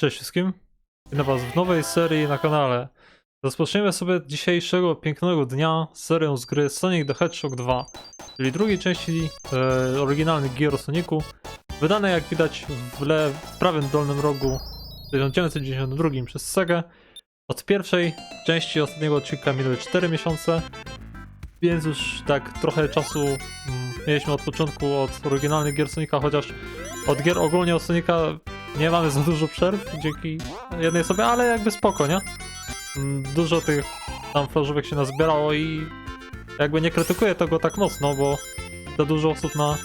Cześć wszystkim. Witam was w nowej serii na kanale. Rozpoczniemy sobie dzisiejszego pięknego dnia serią z gry Sonic the Hedgehog 2, czyli drugiej części e, oryginalnych gier o Sonicu, wydanej jak widać w, le, w prawym dolnym rogu w 1992 przez Sega. Od pierwszej części ostatniego odcinka minęły 4 miesiące, więc już tak trochę czasu mm, mieliśmy od początku od oryginalnych gier Sonika, chociaż od gier ogólnie o Sonika nie mamy za dużo przerw dzięki jednej sobie, ale jakby spoko, nie? Mm, Dużo tych tam flażówek się nazbierało i jakby nie krytykuję tego tak mocno, bo za dużo osób na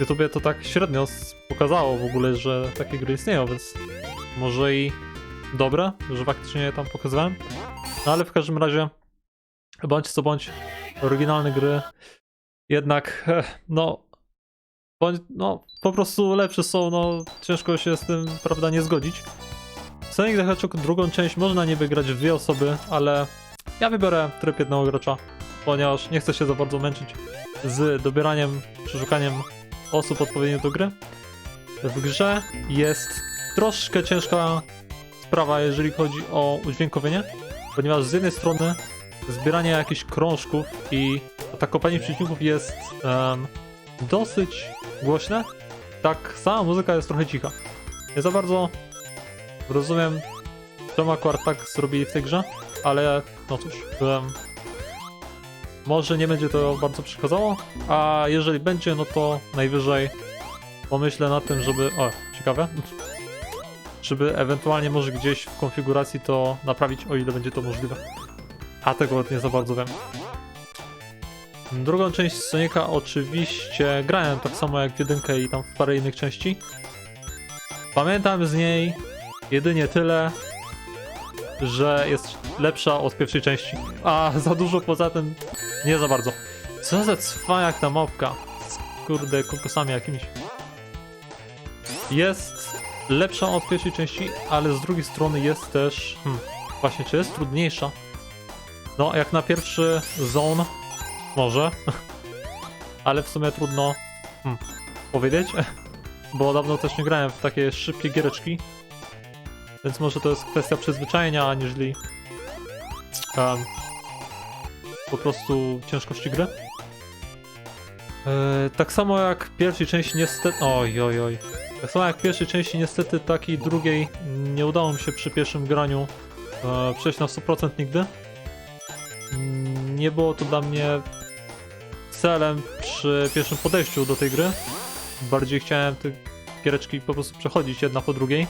YouTubie to tak średnio pokazało w ogóle, że takie gry istnieją, więc może i dobre, że faktycznie je tam pokazywałem. No ale w każdym razie, bądź co bądź, oryginalne gry jednak, no, bądź, no, po prostu lepsze są, no, ciężko się z tym, prawda, nie zgodzić. Sonic the Hedgehog drugą część można niby grać w dwie osoby, ale ja wybiorę tryb jednego gracza, ponieważ nie chcę się za bardzo męczyć z dobieraniem, przeszukaniem osób odpowiednich do gry. W grze jest troszkę ciężka sprawa, jeżeli chodzi o udźwiękowienie, ponieważ z jednej strony zbieranie jakichś krążków i atakowanie przeciwników jest em, dosyć głośne, tak sama muzyka jest trochę cicha. Nie za bardzo rozumiem, czemu akurat tak zrobili w tej grze, ale no cóż, em, może nie będzie to bardzo przeszkadzało, a jeżeli będzie, no to najwyżej pomyślę nad tym, żeby... O, ciekawe. Żeby ewentualnie może gdzieś w konfiguracji to naprawić, o ile będzie to możliwe. A tego nie za bardzo wiem. Drugą część Sonika oczywiście grałem tak samo jak w jedynkę i tam w parę innych części. Pamiętam z niej jedynie tyle, że jest lepsza od pierwszej części. A za dużo poza tym nie za bardzo. Co za cwaniak ta mopka. Z kurde kokosami jakimiś. Jest lepsza od pierwszej części, ale z drugiej strony jest też... Hmm, właśnie, czy jest trudniejsza? No, jak na pierwszy zone może. Ale w sumie trudno hmm, powiedzieć, bo dawno też nie grałem w takie szybkie giereczki. Więc może to jest kwestia przyzwyczajenia, aniżeli um, po prostu ciężkości gry. E, tak samo jak w pierwszej części niestety... Oj, oj, oj. Tak samo jak w pierwszej części niestety takiej drugiej nie udało mi się przy pierwszym graniu e, przejść na 100% nigdy. Mm, Nie było to dla mnie celem przy pierwszym podejściu do tej gry. Bardziej chciałem te giereczki po prostu przechodzić jedna po drugiej.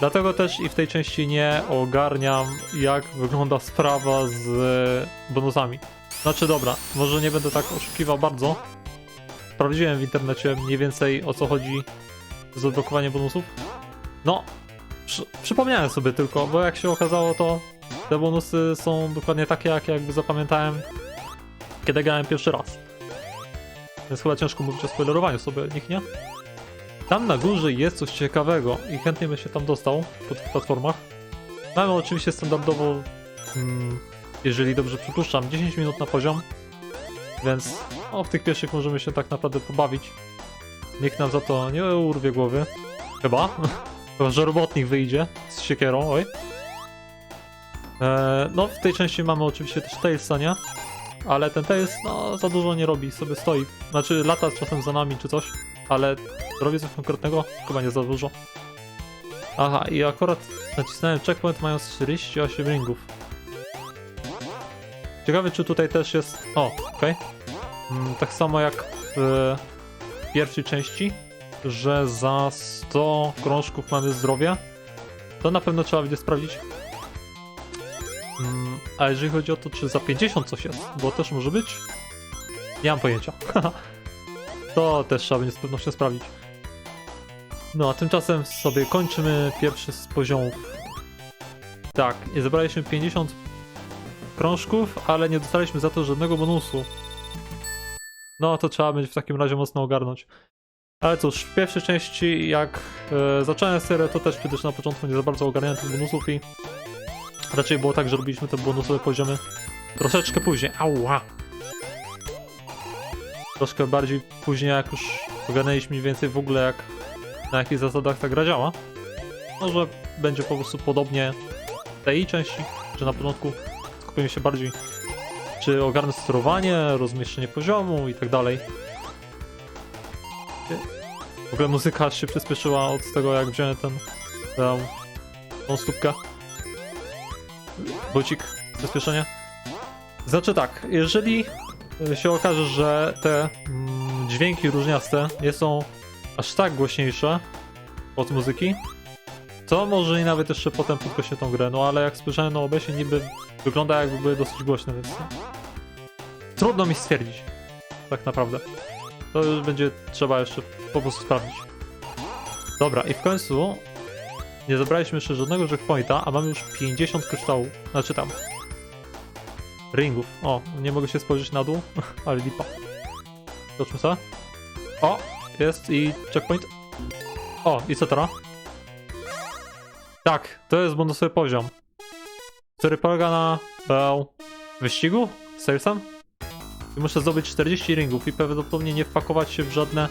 Dlatego też i w tej części nie ogarniam, jak wygląda sprawa z bonusami. Znaczy, dobra, może nie będę tak oszukiwał bardzo. Sprawdziłem w internecie mniej więcej o co chodzi z odblokowaniem bonusów. No, przy, przypomniałem sobie tylko, bo jak się okazało, to te bonusy są dokładnie takie, jak jakby zapamiętałem, kiedy grałem pierwszy raz. Więc chyba ciężko mówić o spoilerowaniu sobie, nikt nie? Tam na górze jest coś ciekawego i chętnie bym się tam dostał po tych platformach. Mamy oczywiście standardowo, mm, jeżeli dobrze przypuszczam, 10 minut na poziom, więc o, w tych pierwszych możemy się tak naprawdę pobawić. Nikt nam za to nie urwie głowy. Chyba. Chyba, że robotnik wyjdzie z siekierą, oj. E, no, w tej części mamy oczywiście też Tailsa, nie? Ale ten Tails, no, za dużo nie robi, sobie stoi. Znaczy, lata czasem za nami czy coś, ale robi coś konkretnego? Chyba nie za dużo. Aha, i akurat nacisnąłem checkpoint mając 48 ringów. Ciekawe, czy tutaj też jest... O, okej. Mm, tak samo jak w pierwszej części, że za 100 krążków mamy zdrowie. To na pewno trzeba będzie sprawdzić. A jeżeli chodzi o to, czy za 50 coś jest, bo też może być, nie mam pojęcia. to też trzeba będzie z pewnością sprawdzić. No, a tymczasem sobie kończymy pierwszy z poziomów. Tak, i zebraliśmy 50 krążków, ale nie dostaliśmy za to żadnego bonusu. No, to trzeba będzie w takim razie mocno ogarnąć. Ale cóż, w pierwszej części, jak e, zacząłem serię, to też przecież na początku nie za bardzo ogarniałem tych bonusów i raczej było tak, że robiliśmy te bonusowe poziomy troszeczkę później. Ała! Troszkę bardziej później, jak już mniej więcej w ogóle, jak na jakich zasadach ta gra działa. Może będzie po prostu podobnie w tej części, że na początku skupimy się bardziej czy ogarnę sterowanie, rozmieszczenie poziomu i tak dalej. W ogóle muzyka się przyspieszyła od tego jak wziąłem ten, tę, tą stópkę. Bucik, przyspieszenie. Znaczy tak, jeżeli się okaże, że te mm, dźwięki różniaste nie są aż tak głośniejsze od muzyki, to może i nawet jeszcze potem podgłośnie tą grę, no ale jak spojrzałem na OBS-ie niby wygląda jakby były dosyć głośne, więc trudno mi stwierdzić tak naprawdę. To już będzie trzeba jeszcze po prostu sprawdzić. Dobra, i w końcu nie zebraliśmy jeszcze żadnego checkpointa, a mamy już 50 kryształów. Znaczy tam. Ringów. O, nie mogę się spojrzeć na dół, ale lipa. Zobaczmy sobie. O, jest i checkpoint. O, i co teraz? Tak, to jest bonusowy poziom, który polega na e, wyścigu z Salesem. I muszę zdobyć 40 ringów i prawdopodobnie nie wpakować się w żadne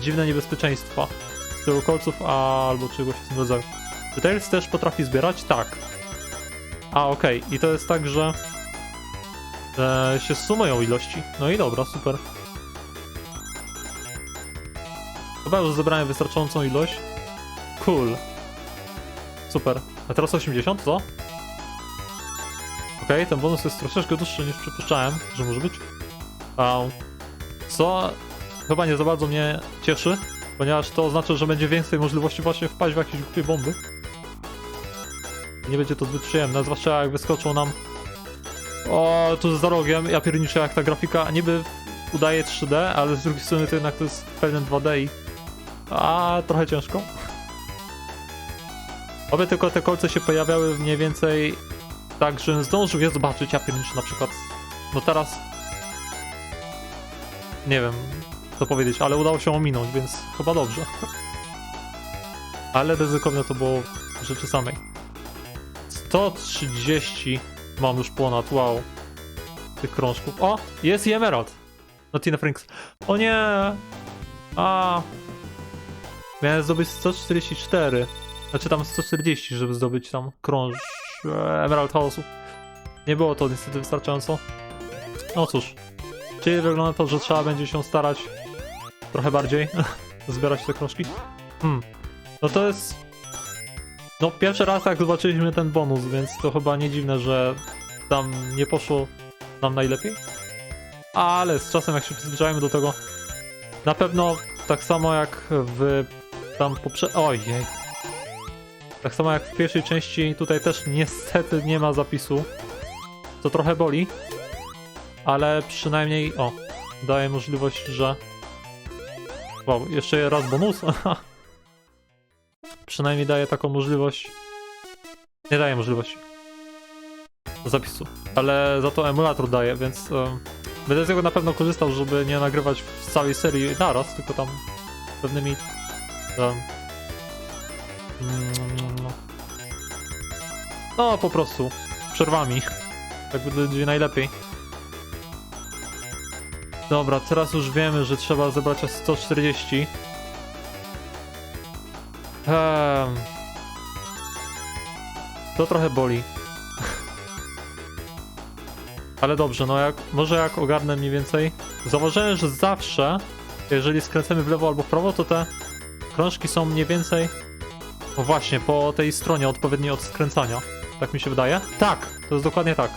dziwne niebezpieczeństwa z tyłu kolców albo czegoś w tym rodzaju. Czy Tails też potrafi zbierać? Tak. A, okej. I to jest tak, że e, się sumują ilości. No i dobra, super. Chyba już zebrałem wystarczającą ilość. Cool. Super. A teraz 80, co? Okej, ten bonus jest troszeczkę dłuższy niż przypuszczałem, że może być. Um, co chyba nie za bardzo mnie cieszy, ponieważ to oznacza, że będzie więcej możliwości właśnie wpaść w jakieś głupie bomby. Nie będzie to zbyt przyjemne, zwłaszcza jak wyskoczą nam o, tu za rogiem, ja pierniczę jak ta grafika niby udaje 3D, ale z drugiej strony to jednak to jest pewne 2D i a trochę ciężko. Oby tylko te kolce się pojawiały mniej więcej tak, że zdążył je zobaczyć, ja pierniczę na przykład. No teraz... Nie wiem, co powiedzieć, ale udało się ominąć, więc chyba dobrze. Ale ryzykowne to było w rzeczy samej. 130 mam już ponad, wow. Tych krążków. O, jest i Emerald. No Tina Franks. O nie! A. Miałem zdobyć 144. Znaczy tam 140, żeby zdobyć tam krąż e, Emerald Chaosu. Nie było to niestety wystarczająco. No cóż. Czyli wygląda to, że trzeba będzie się starać trochę bardziej zbierać te krążki. Hmm. No to jest... No pierwszy raz tak zobaczyliśmy ten bonus, więc to chyba nie dziwne, że tam nie poszło nam najlepiej. Ale z czasem jak się przyzwyczajemy do tego, na pewno tak samo jak w tam poprze... Ojej. Tak samo jak w pierwszej części, tutaj też niestety nie ma zapisu. To trochę boli. Ale przynajmniej, o, daje możliwość, że... Wow, jeszcze raz bonus? przynajmniej daje taką możliwość... Nie daje możliwości zapisu, ale za to emulator daje, więc um, będę z tego na pewno korzystał, żeby nie nagrywać w całej serii naraz, tylko tam pewnymi um, no po prostu przerwami, tak będzie najlepiej. Dobra, teraz już wiemy, że trzeba zebrać aż 140. Um, to trochę boli. Ale dobrze, no jak, może jak ogarnę mniej więcej. Zauważyłem, że zawsze, jeżeli skręcamy w lewo albo w prawo, to te krążki są mniej więcej... No właśnie, po tej stronie odpowiedniej od skręcania. Tak mi się wydaje? Tak, to jest dokładnie tak.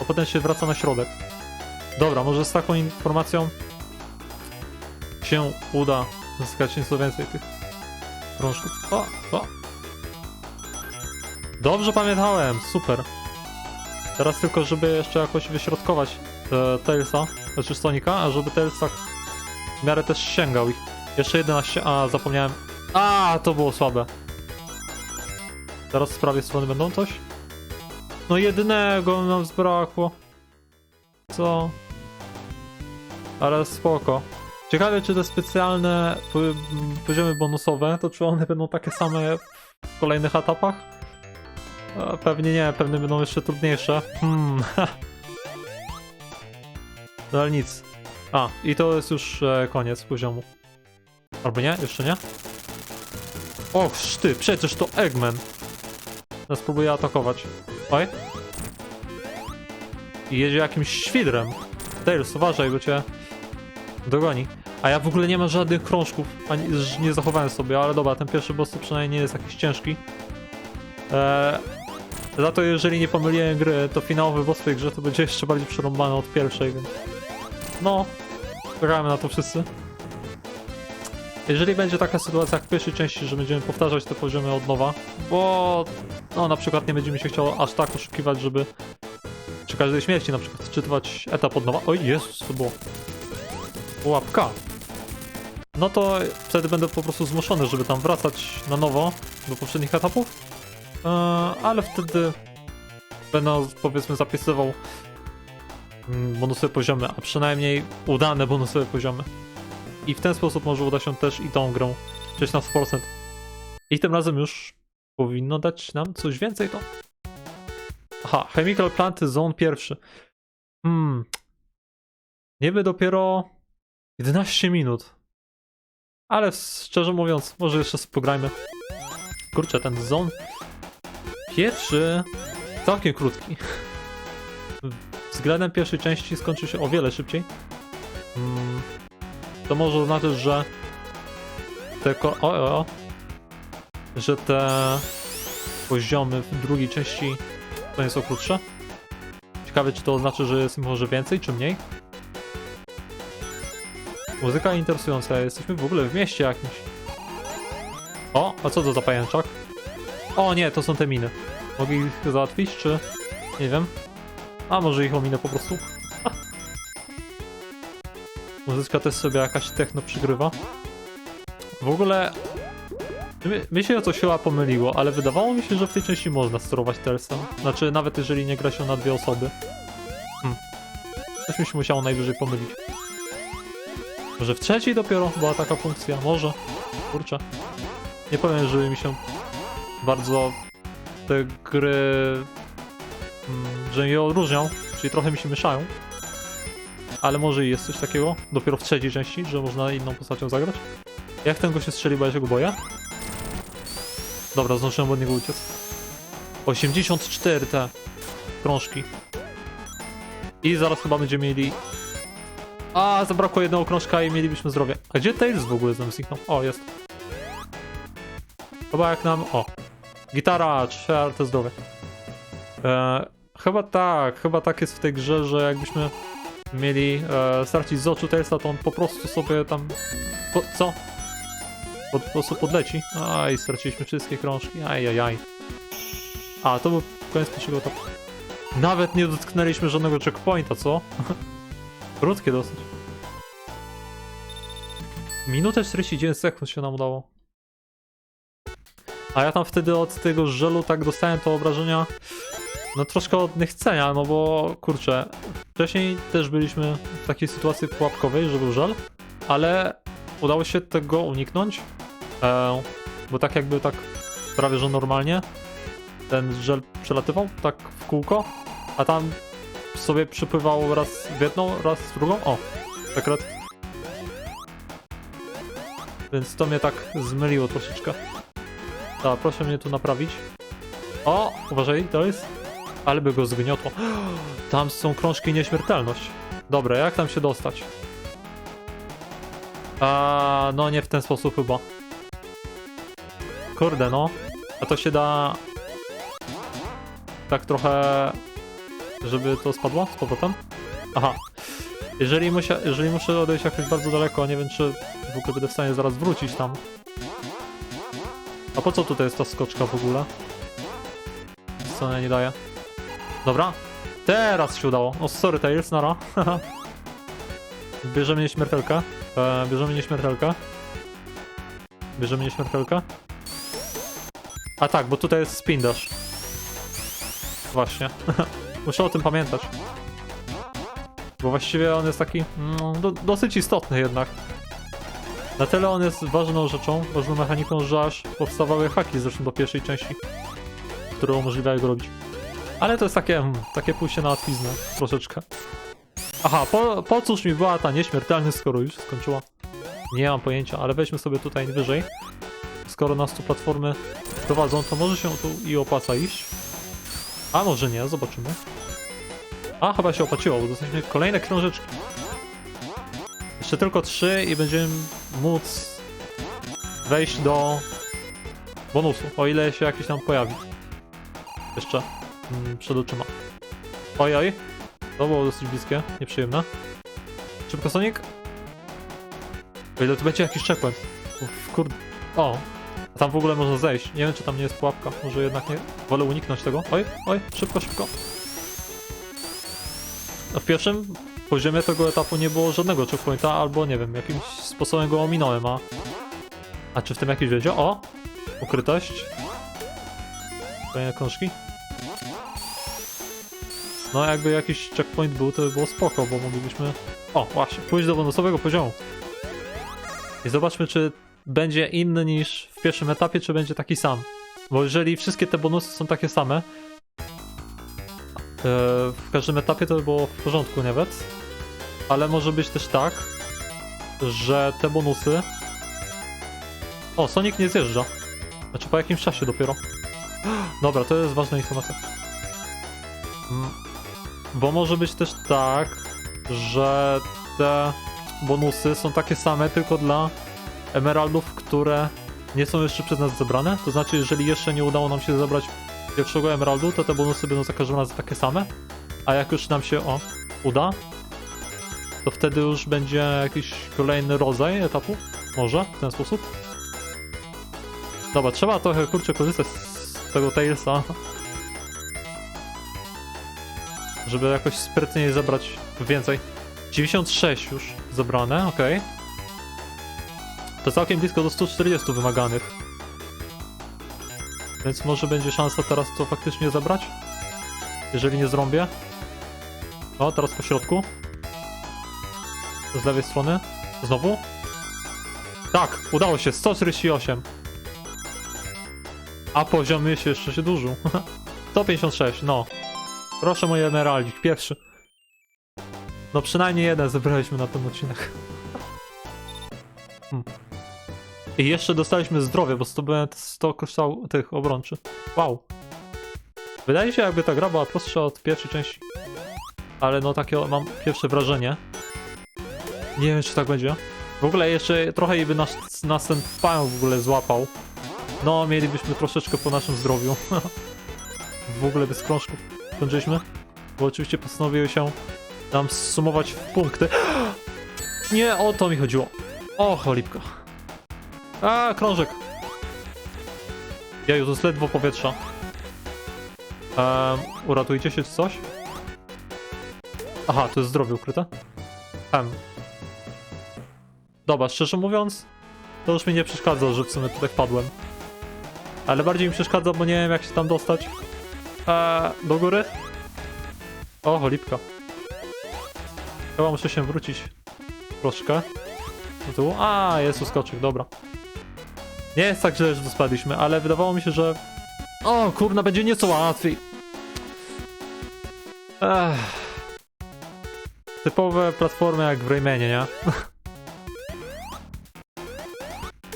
A potem się wraca na środek. Dobra, może z taką informacją się uda zyskać nieco więcej tych krążków. O, o. Dobrze pamiętałem, super. Teraz tylko, żeby jeszcze jakoś wyśrodkować e, Tailsa, znaczy Sonika, a żeby Tails tak w miarę też sięgał ich. Jeszcze 11, a zapomniałem. A, to było słabe. Teraz z prawej strony będą coś? No jednego nam zbrakło. Co? Ale spoko. Ciekawe, czy te specjalne po- poziomy bonusowe, to czy one będą takie same w kolejnych etapach? A, Pewnie nie, pewnie będą jeszcze trudniejsze. Hmm. No ale nic. A, i to jest już e, koniec poziomu. Albo nie? Jeszcze nie? Och, ty, przecież to Eggman. Teraz próbuję atakować. Oj. I jedzie jakimś świdrem. Tails, uważaj, bo cię dogoni. A ja w ogóle nie mam żadnych krążków, ani nie zachowałem sobie, ale dobra, ten pierwszy boss przynajmniej nie jest jakiś ciężki. Eee, za to jeżeli nie pomyliłem gry, to finałowy boss w tej grze to będzie jeszcze bardziej przerąbany od pierwszej, więc... No, czekamy na to wszyscy. Jeżeli będzie taka sytuacja jak w pierwszej części, że będziemy powtarzać te poziomy od nowa, bo no na przykład nie będzie mi się chciało aż tak oszukiwać, żeby przy każdej śmierci na przykład czytywać etap od nowa. Oj, Jezus, to było łapka. No to wtedy będę po prostu zmuszony, żeby tam wracać na nowo do poprzednich etapów. Eee, ale wtedy będę powiedzmy zapisywał mm, bonusowe poziomy, a przynajmniej udane bonusowe poziomy. I w ten sposób może uda się też i tą grą przejść na 100%. I tym razem już powinno dać nam coś więcej to. Aha, Chemical Plant Zone pierwszy. Hmm. Niby dopiero 11 minut. Ale szczerze mówiąc, może jeszcze spograjmy. Kurczę, ten zone pierwszy całkiem krótki. Względem pierwszej części skończy się o wiele szybciej. Mm, to może oznaczać, że te ko- o, o, o, że te poziomy w drugiej części to nie są krótsze. Ciekawe, czy to oznacza, że jest może więcej, czy mniej. Muzyka interesująca, jesteśmy w ogóle w mieście jakimś. O, a co to za pajęczak? O nie, to są te miny. Mogę ich załatwić, czy... Nie wiem. A może ich ominę po prostu? Muzyczka też sobie jakaś techno przygrywa. W ogóle... Mi, mi się coś chyba pomyliło, ale wydawało mi się, że w tej części można sterować Telsem. Znaczy, nawet jeżeli nie gra się na dwie osoby. Hmm. Coś mi się musiało najwyżej pomylić. Może w trzeciej dopiero była taka funkcja? Może. Kurczę. Nie powiem, żeby mi się bardzo te gry... mm, że je odróżnią, czyli trochę mi się mieszają. Ale może jest coś takiego, dopiero w trzeciej części, że można inną postacią zagrać. Jak ten go się strzeli, bo ja się go boję? Dobra, zdążyłem od niego uciec. 84 te krążki. I zaraz chyba będziemy mieli... A, zabrakło jednego krążka i mielibyśmy zdrowie. A gdzie Tails w ogóle nam zniknął? O, jest. Chyba jak nam... O. Gitara, czwarte zdrowie. E, chyba tak, chyba tak jest w tej grze, że jakbyśmy mieli e, stracić z oczu Tailsa, to on po prostu sobie tam... Po, co? Po prostu podleci. Aj, straciliśmy wszystkie krążki. Ajajaj. A, to był koniec pierwszego etapu. Nawet nie dotknęliśmy żadnego checkpointa, co? Krótkie dosyć. Minutę 49 sekund się nam udało. A ja tam wtedy od tego żelu tak dostałem to obrażenia no troszkę od niechcenia, no bo kurczę, wcześniej też byliśmy w takiej sytuacji pułapkowej, że był żel, ale udało się tego uniknąć, e, bo tak jakby tak prawie że normalnie ten żel przelatywał tak w kółko, a tam sobie przypływał raz w jedną, raz w drugą, o, sekret. Więc to mnie tak zmyliło troszeczkę. Tak, proszę mnie tu naprawić. O, uważaj, to jest. Ale by go zgniotło. Tam są krążki nieśmiertelność. Dobra, jak tam się dostać? A, no nie w ten sposób chyba. Kurde, no. A to się da... Tak trochę... Żeby to spadło z powrotem? Aha. Jeżeli, musia, jeżeli muszę odejść jakoś bardzo daleko, nie wiem czy w ogóle będę w stanie zaraz wrócić tam. A po co tutaj jest ta skoczka w ogóle? Co ona nie daje? Dobra. Teraz się udało. O, sorry Tails, nara. bierzemy nieśmiertelkę. E, bierzemy nieśmiertelkę. Bierzemy nieśmiertelkę. A tak, bo tutaj jest spin dash. Właśnie. Muszę o tym pamiętać. Bo właściwie on jest taki no, do, dosyć istotny jednak. Na tyle on jest ważną rzeczą, ważną mechaniką, że aż powstawały haki zresztą do pierwszej części, które umożliwiają go robić. Ale to jest takie, mm, takie pójście na łatwiznę, troszeczkę. Aha, po, po cóż mi była ta nieśmiertelność, skoro już skończyła? Nie mam pojęcia, ale weźmy sobie tutaj wyżej. skoro nas tu platformy prowadzą, to może się tu i opłaca iść. A może nie, zobaczymy. A, chyba się opłaciło, bo dostaliśmy kolejne krążeczki. Jeszcze tylko trzy i będziemy móc wejść do bonusu, o ile się jakiś tam pojawi. Jeszcze mm, przed oczyma. Oj, oj. To było dosyć bliskie, nieprzyjemne. Szybko Sonic. O ile to będzie jakiś checkpoint. Uf, Kurde. O. Tam w ogóle można zejść. Nie wiem, czy tam nie jest pułapka. Może jednak nie. Wolę uniknąć tego. Oj, oj, szybko, szybko. W pierwszym poziomie tego etapu nie było żadnego checkpointa, albo nie wiem, jakimś sposobem go ominąłem, a... A czy w tym jakiś wiedzie? O! Ukrytość. Kolejne krążki. No jakby jakiś checkpoint był, to by było spoko, bo moglibyśmy... O, właśnie, pójść do bonusowego poziomu. I zobaczmy, czy będzie inny niż w pierwszym etapie, czy będzie taki sam. Bo jeżeli wszystkie te bonusy są takie same, w każdym etapie to by było w porządku nawet. Ale może być też tak, że te bonusy... O, Sonic nie zjeżdża. Znaczy po jakimś czasie dopiero. Dobra, to jest ważna informacja. Mm, Bo może być też tak, że te bonusy są takie same tylko dla emeraldów, które nie są jeszcze przez nas zebrane. To znaczy, jeżeli jeszcze nie udało nam się zebrać pierwszego emeraldu, to te bonusy będą za każdym razem takie same. A jak już nam się o uda, to wtedy już będzie jakiś kolejny rodzaj etapu. Może w ten sposób. Dobra, trzeba trochę kurczę korzystać z tego Tailsa. Żeby jakoś sprytniej zebrać więcej. 96 już zebrane, okej. To całkiem blisko do 140 wymaganych. Więc może będzie szansa teraz to faktycznie zebrać? Jeżeli nie zrąbię. O, teraz po środku. Z lewej strony. Znowu? Tak, udało się, 148. A poziom się jeszcze się dużo. 156, no. Proszę moje emeraldik, pierwszy. No przynajmniej jeden zebraliśmy na ten odcinek. Hmm. I jeszcze dostaliśmy zdrowie, bo zdobyłem 100 kryształ tych obrączy. Wow. Wydaje się jakby ta gra była prostsza od pierwszej części. Ale no takie mam pierwsze wrażenie. Nie wiem czy tak będzie. W ogóle jeszcze trochę by nas, nas ten pająk w ogóle złapał. No, mielibyśmy troszeczkę po naszym zdrowiu. w ogóle bez krążków skończyliśmy. Bo oczywiście postanowiły się nam sumować w punkty. Nie o to mi chodziło. O, cholipko. A, krążek. Jaju, to jest ledwo powietrza. Um, uratujcie się coś? Aha, to jest zdrowie ukryte. Em. Dobra, szczerze mówiąc, to już mi nie przeszkadza, że w sumie tutaj wpadłem. Ale bardziej mi przeszkadza, bo nie wiem jak się tam dostać. Eee, do góry? O, cholipka. Chyba muszę się wrócić troszkę do tyłu. A, jest uskoczyk, dobra. Nie jest tak źle, że to spadliśmy, ale wydawało mi się, że... O, kurna, będzie nieco łatwiej. Ech. Typowe platformy jak w Raymanie, nie?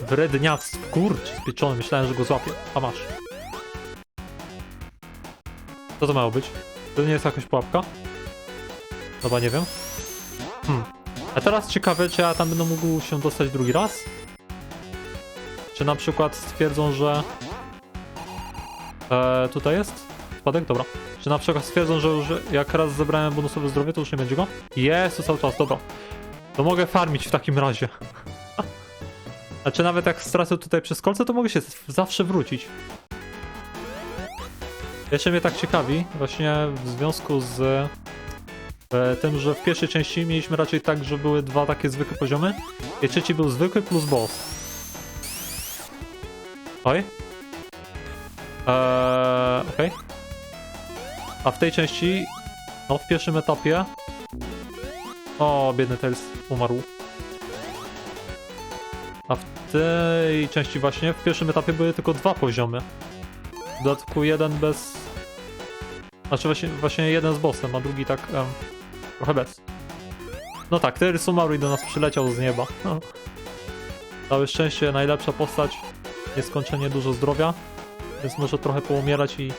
Wredniactwo. Kurczę, spieczony. Myślałem, że go złapię. A masz. Co to miało być? To nie jest jakaś pułapka? Chyba nie wiem. Hmm. A teraz ciekawe, czy ja tam będę mógł się dostać drugi raz? Czy na przykład stwierdzą, że... E, tutaj jest? Spadek? Dobra. Czy na przykład stwierdzą, że już jak raz zebrałem bonusowe zdrowie, to już nie będzie go? Jest, to cały czas, dobra. To mogę farmić w takim razie. Znaczy nawet jak stracę tutaj przez kolce, to mogę się zawsze wrócić. Jeszcze mnie tak ciekawi, właśnie w związku z e, tym, że w pierwszej części mieliśmy raczej tak, że były dwa takie zwykłe poziomy, i trzeci był zwykły plus boss. Oj. Eee, okej. A w tej części, no w pierwszym etapie... O, biedny Tails umarł. A w tej części właśnie, w pierwszym etapie były tylko dwa poziomy. W dodatku jeden bez... Znaczy właśnie, właśnie jeden z bossem, a drugi tak trochę bez. No tak, Tails umarł i do nas przyleciał z nieba. Całe szczęście, najlepsza postać nieskończenie dużo zdrowia, więc może trochę poumierać i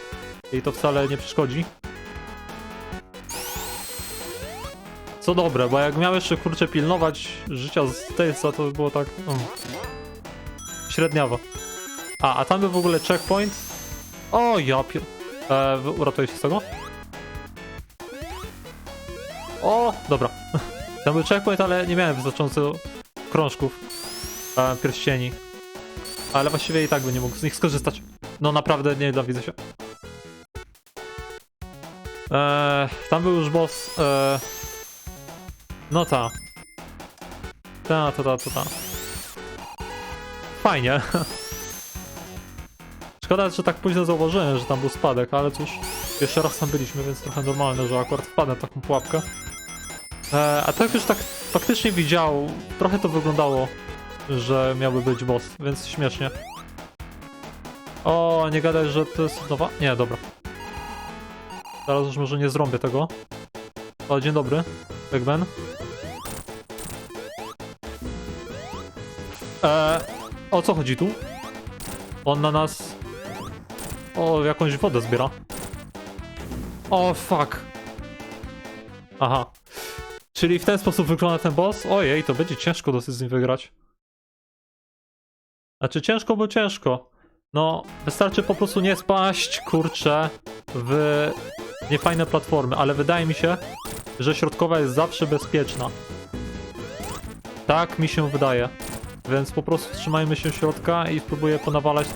jej to wcale nie przeszkodzi. Co dobre, bo jak miał jeszcze kurczę pilnować życia z Talesa, to by było tak... Mm, średniawo. A, a tam był w ogóle checkpoint. O, ja pier... E, uratuję się z tego? O, dobra. Tam był checkpoint, ale nie miałem wystarczająco krążków e, pierścieni. Ale właściwie i tak by nie mógł z nich skorzystać. No naprawdę nie da, widzę się. E, tam był już boss. E, no ta. Ta, ta, ta, ta, ta. Fajnie. Szkoda, że tak późno zauważyłem, że tam był spadek, ale cóż, jeszcze raz tam byliśmy, więc trochę normalne, że akurat wpadłem w taką pułapkę. E, a tak już tak faktycznie widział, trochę to wyglądało, że miałby być boss, więc śmiesznie. O, nie gadaj, że to jest nowa... Nie, dobra. Teraz już może nie zrąbię tego. O, dzień dobry, Eggman. E, o co chodzi tu? On na nas... O, jakąś wodę zbiera. O, fuck. Aha. Czyli w ten sposób wygląda ten boss? Ojej, to będzie ciężko dosyć z nim wygrać. Znaczy ciężko, bo ciężko. No, wystarczy po prostu nie spaść, kurczę, w niefajne platformy, ale wydaje mi się, że środkowa jest zawsze bezpieczna. Tak mi się wydaje. Więc po prostu trzymajmy się środka i spróbuję ponawalać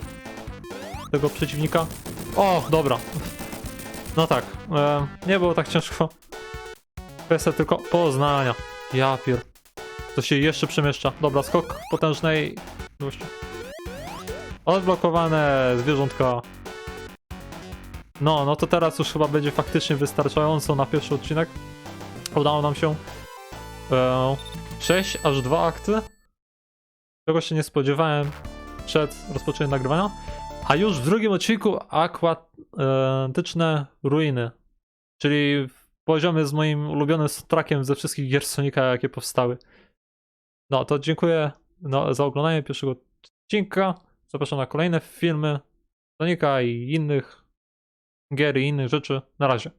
tego przeciwnika. O, dobra. No tak, e, nie było tak ciężko. Kwestia tylko poznania. Ja pier... To się jeszcze przemieszcza. Dobra, skok potężnej ilości. Odblokowane zwierzątka. No, no to teraz już chyba będzie faktycznie wystarczająco na pierwszy odcinek. Udało nam się e, 6 aż 2 akty. Czego się nie spodziewałem przed rozpoczęciem nagrywania. A już w drugim odcinku akwatyczne ruiny. Czyli poziom jest moim ulubionym trackiem ze wszystkich gier Sonika, jakie powstały. No to dziękuję no, za oglądanie pierwszego odcinka. Zapraszam na kolejne filmy Sonika i innych gier i innych rzeczy. Na razie.